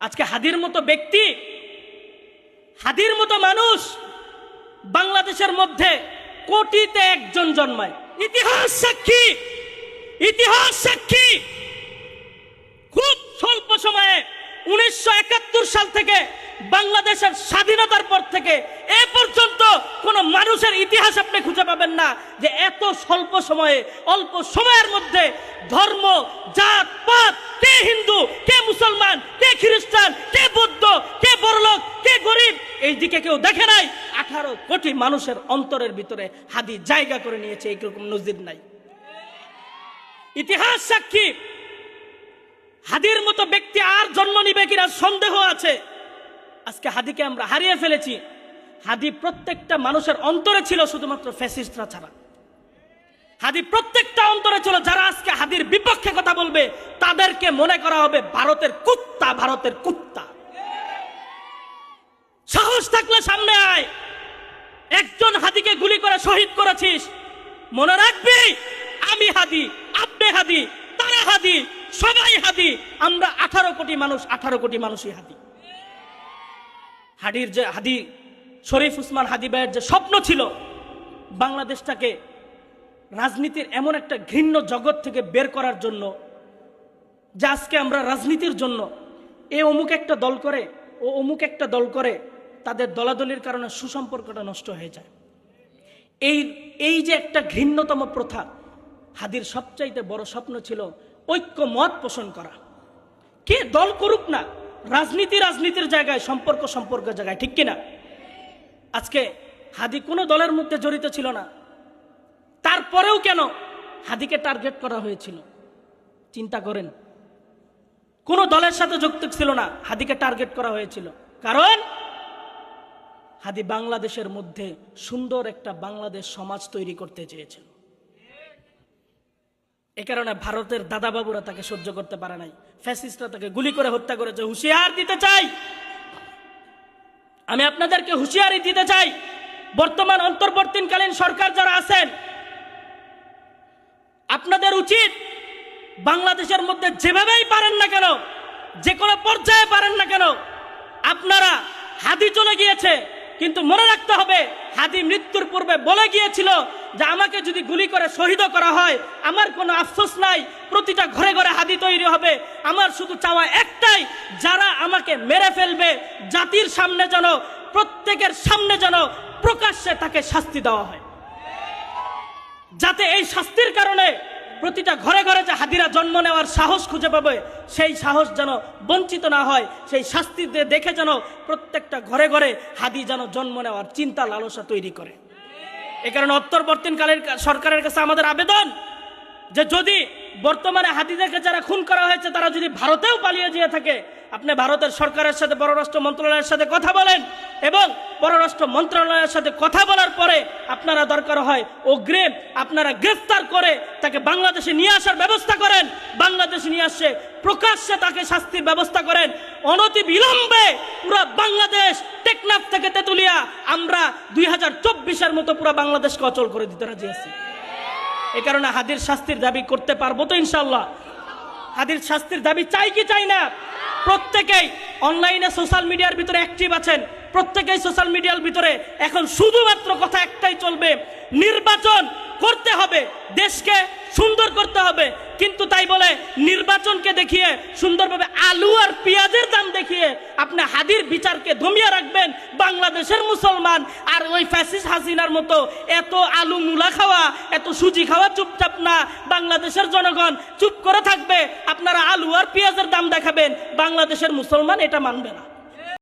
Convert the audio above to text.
আজকে হাদির মতো ব্যক্তি, হাদির মতো মানুষ বাংলাদেশের মধ্যে কোটিতে একজন জন্মায়। ইতিহাস সাক্ষী ইতিহাস সাক্ষী। খুব স্বল্প সময়ে উনিশশো একাত্তর সাল থেকে বাংলাদেশের স্বাধীনতার পর থেকে এ পর্যন্ত কোন মানুষের ইতিহাস আপনি খুঁজে পাবেন না যে এত স্বল্প সময়ে, অল্প সময়ের মধ্যে ধর্ম, জাত, পাত কে হিন্দু, কে মুসলমান, কে খ্রিস্টান, কে বৌদ্ধ, কে বড়লোক, কে গরিব, এই দিকে কেউ দেখে নাই। আঠারো কোটি মানুষের অন্তরের ভিতরে হাদি জায়গা করে নিয়েছে এইরকম নজির নাই। ইতিহাস সাক্ষী, হাদির মতো ব্যক্তি আর জন্ম নিবে কিনা সন্দেহ আছে। আজকে হাদিকে আমরা হারিয়ে ফেলেছি। হাদি প্রত্যেকটা মানুষের অন্তরে ছিল শুধুমাত্র ফ্যাসিস্টরা ছাড়া। হাদি প্রত্যেকটা অন্তরে ছিল যারা আজকে হাদির বিপক্ষে কথা বলবে, তাদেরকে মনে করা হবে ভারতের কুত্তা ভারতের কুত্তা। সাহস থাকলে সামনে আয়। একজন হাদিকে গুলি করে শহীদ করেছিস। মনে রাখবি, আমি হাদি, আপনি হাদি, তারা হাদি, সবাই হাদি। আমরা আঠারো কোটি মানুষ, আঠারো কোটি মানুষই হাদি। হাদির যে হাদি, শরীফ উসমান হাদি ভাইয়ের যে স্বপ্ন ছিল, বাংলাদেশটাকে রাজনীতির এমন একটা ঘৃণ্য জগৎ থেকে বের করার জন্য, যে আজকে আমরা রাজনীতির জন্য, এ অমুক একটা দল করে, ও অমুক একটা দল করে, তাদের দলাদলির কারণে সুসম্পর্কটা নষ্ট হয়ে যায়। এই এই যে একটা ঘৃণ্যতম প্রথা, হাদির সবচাইতে বড় স্বপ্ন ছিল ঐক্য মত পোষণ করা। কে দল করুক না, রাজনীতি রাজনীতির জায়গায়, সম্পর্ক সম্পর্কের জায়গায়, ঠিক কিনা? আজকে হাদি কোনো দলের মধ্যে জড়িত ছিল না তারপরেও কেন হাদিকে টার্গেট করা হয়েছিল? চিন্তা করেন। কোনো দলের সাথে যুক্ত ছিল না, হাদিকে টার্গেট করা হয়েছিল। কারণ হাদি বাংলাদেশের মধ্যে সুন্দর একটা বাংলাদেশ সমাজ তৈরি করতে চেয়েছিল। এ কারণে ভারতের দাদাবাবুরা তাকে সহ্য করতে পারে নাই। ফ্যাসিস্টরা তাকে গুলি করে হত্যা করেছে। হুঁশিয়ার দিতে চাই। আমি আপনাদেরকে হুঁশিয়ারি দিতে চাই। বর্তমান, অন্তর্বর্তীকালীন সরকার যারা আছেন আপনাদের উচিত বাংলাদেশের মধ্যে যেভাবেই পারেন না কেন, যে কোনো পর্যায়ে পারেন না কেন, আপনারা হাদি চলে গিয়েছে, কিন্তু মনে রাখতে হবে, হাদি মৃত্যুর পূর্বে বলে গিয়েছিল যে আমাকে যদি গুলি করে শহীদ করা হয়, আমার কোনো আফসোস নাই, প্রতিটা ঘরে ঘরে হাদি তৈরি হবে, আমার শুধু চাওয়া একটাই, যারা আমাকে মেরে ফেলবে, জাতির সামনে যেন, প্রত্যেকের সামনে যেন প্রকাশ্যে তাকে শাস্তি দেওয়া হয়। যাতে এই শাস্তির কারণে প্রতিটা ঘরে ঘরে যে হাদিরা জন্ম নেওয়ার সাহস খুঁজে পাবে, সেই সাহস যেন বঞ্চিত না হয়, সেই শাস্তি দেখে যেন প্রত্যেকটা ঘরে ঘরে হাদি যেন জন্ম নেওয়ার চিন্তা লালসা তৈরি করে। এ কারণে অত্তরবর্তীনকালের সরকারের কাছে আমাদের আবেদন যে যদি বর্তমানে হাতিদেরকে যারা খুন করা হয়েছে, তারা যদি ভারতেও পালিয়ে যেয়ে থাকে, আপনি ভারতের সরকারের সাথে, পররাষ্ট্র মন্ত্রণালয়ের সাথে কথা বলেন এবং পররাষ্ট্র মন্ত্রণালয়ের সাথে কথা বলার পরে আপনারা দরকার হয় অগ্রিম আপনারা গ্রেফতার করে তাকে বাংলাদেশে নিয়ে আসার ব্যবস্থা করেন। বাংলাদেশে নিয়ে আসছে প্রকাশ্যে তাকে শাস্তির ব্যবস্থা করেন। অনতি বিলম্বে পুরো বাংলাদেশ টেকনাফ থেকে তেতুলিয়া, আমরা দুই হাজার চব্বিশের মতো পুরো বাংলাদেশকে অচল করে দিতে রাজি আছি। এ কারণে হাদির শাস্তির দাবি করতে পারব তো ইনশাল্লাহ হাদির শাস্তির দাবি চাই কি চাই না? প্রত্যেকেই অনলাইনে সোশ্যাল মিডিয়ার ভিতরে অ্যাক্টিভ আছেন। প্রত্যেকেই সোশ্যাল মিডিয়ার ভিতরে এখন শুধুমাত্র কথা একটাই চলবে, নির্বাচন। করতে হবে, দেশকে সুন্দর করতে হবে। কিন্তু তাই বলে নির্বাচনকে দেখিয়ে, সুন্দরভাবে আলু আর পেঁয়াজের দাম দেখিয়ে আপনি হাদির বিচারকে দমিয়ে রাখবেন বাংলাদেশের মুসলমান। আর ওই ফ্যাসিস হাসিনার মতো এত আলু মুলা খাওয়া, এত সুজি খাওয়া চুপচাপ না। বাংলাদেশের জনগণ চুপ করে থাকবে, আপনারা আলু আর পেঁয়াজের দাম দেখাবেন। বাংলাদেশের মুসলমান এটা মানবে না।